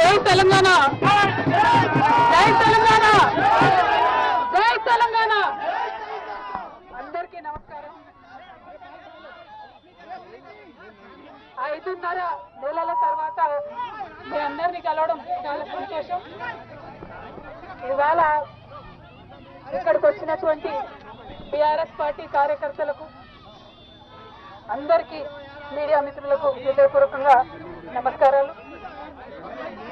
జై తెలంగాణ. జై తెలంగాణ. జై తెలంగాణ. అందరికీ నమస్కారం. ఐదున్నర నెలల తర్వాత మీ అందరినీ కలవడం చాలా సంతోషం. ఇవాళ ఇక్కడికి వచ్చినటువంటి బీఆర్ఎస్ పార్టీ కార్యకర్తలకు అందరికీ మీడియా మిత్రులకు హృదయపూర్వకంగా నమస్కారాలు.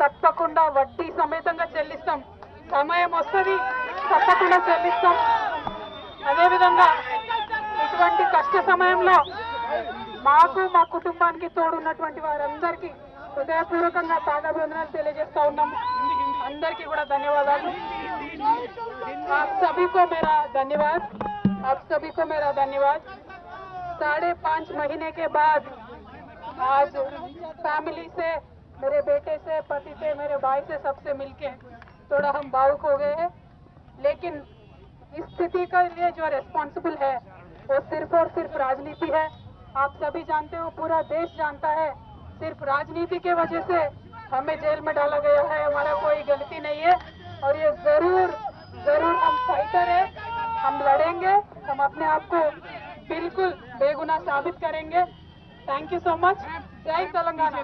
తప్పకుండా వడ్డీ సమేతంగా చెల్లిస్తాం సమయం వస్తుంది తప్పకుండా చెల్లిస్తాం అదేవిధంగా ఇటువంటి కష్ట సమయంలో మాకు మా కుటుంబానికి తోడున్నటువంటి వారందరికీ హృదయపూర్వకంగా పాదాభివందనాలు తెలియజేస్తా ఉన్నాము అందరికీ కూడా ధన్యవాదాలు आप सभी को मेरा धन्यवाद आप सभी को मेरा धन्यवाद साढ़े पाँच महीने के बाद आज फैमिली से मेरे बेटे से, पति से, मेरे भाई से, सबसे मिलके थोड़ा हम भावुक हो गए हैं। लेकिन इस स्थिति के लिए जो रेस्पॉन्सिबल है, वो सिर्फ़ और सिर्फ़ राजनीति है। आप सभी जानते हो, पूरा देश जानता है, सिर्फ़ राजनीति के वजह से हमें जेल में डाला गया है। हमारा कोई गलती नहीं है। और ये ज़रूर ज़रूर हम फाइटर है। हम लड़ेंगे। हम अपने आप को बिल्कुल बेगुनाह साबित करेंगे। थैंक यू सो मच जय Telangana.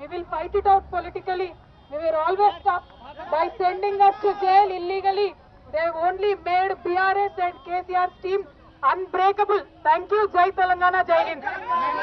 we will fight it out politically. We were always stopped by sending us to jail illegally. They only made BRS and KCR's team unbreakable. Thank you, Jai Telangana, Jai Hind.